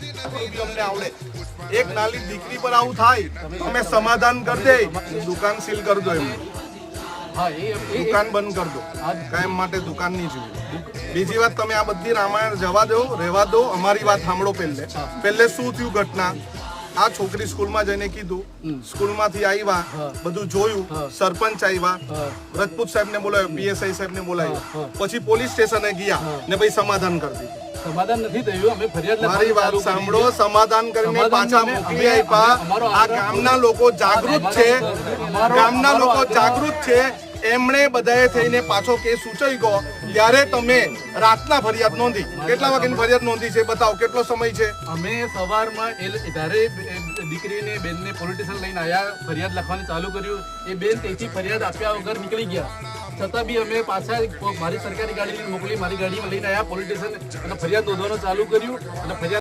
બી અમને આવડે. એક નાની દીકરી પર આવું થાય તમે અમે સમાધાન કરી દે. દુકાન સીલ કરી દો એમ દુકાન બંધ કરી દો. કાયમ માટે દુકાન નહીં જોઈએ બીજી વાત તમે આ બધી રામાયણ જવા દો રહેવા દો અમારી વાત સાંભળો પહેલે. પહેલે શું થયું ઘટના? આ છોકરી સ્કૂલમાં જઈને કીધું સ્કૂલમાંથી આવ્યા બધું જોયું સરપંચ આવ્યા રજપૂત સાહેબને બોલાવ્યો પીએસઆઈ સાહેબને બોલાવ્યો. પછી પોલીસ સ્ટેશને ગયા ને પછી સમાધાન કરી દીધું. સમાધાન નથી થયું અમે ફરિયાદ મારી વાત સાંભળો સમાધાન કરીને પાછા મોકલી આપ્યા આ ગામના લોકો જાગૃત છે. ગામના લોકો જાગૃત છે. એમણે બધાએ થઈને પાછો કેસ સૂચવી ગયો. ત્યારે તમે રાતના ફરિયાદ નોંધી. કેટલા વાગ્યાની ફરિયાદ નોંધી છે? બતાવો કેટલો સમય છે? અમે સવારમાં એ જ્યારે દીકરીને બેનને પોલિટિશિયન લઈને આવ્યા ફરિયાદ લખવાનું ચાલુ કર્યું. એ બેન તેથી ફરિયાદ આપ્યા વગર નીકળી ગયા. છતાં બી અમે પાછા મારી સરકારી ગાડી લઈને મોકલી, મારી ગાડીમાં લઈને આવ્યા સ્ટેશન અને ફરિયાદ નોંધવાનું ચાલુ કર્યું અને ફરિયાદ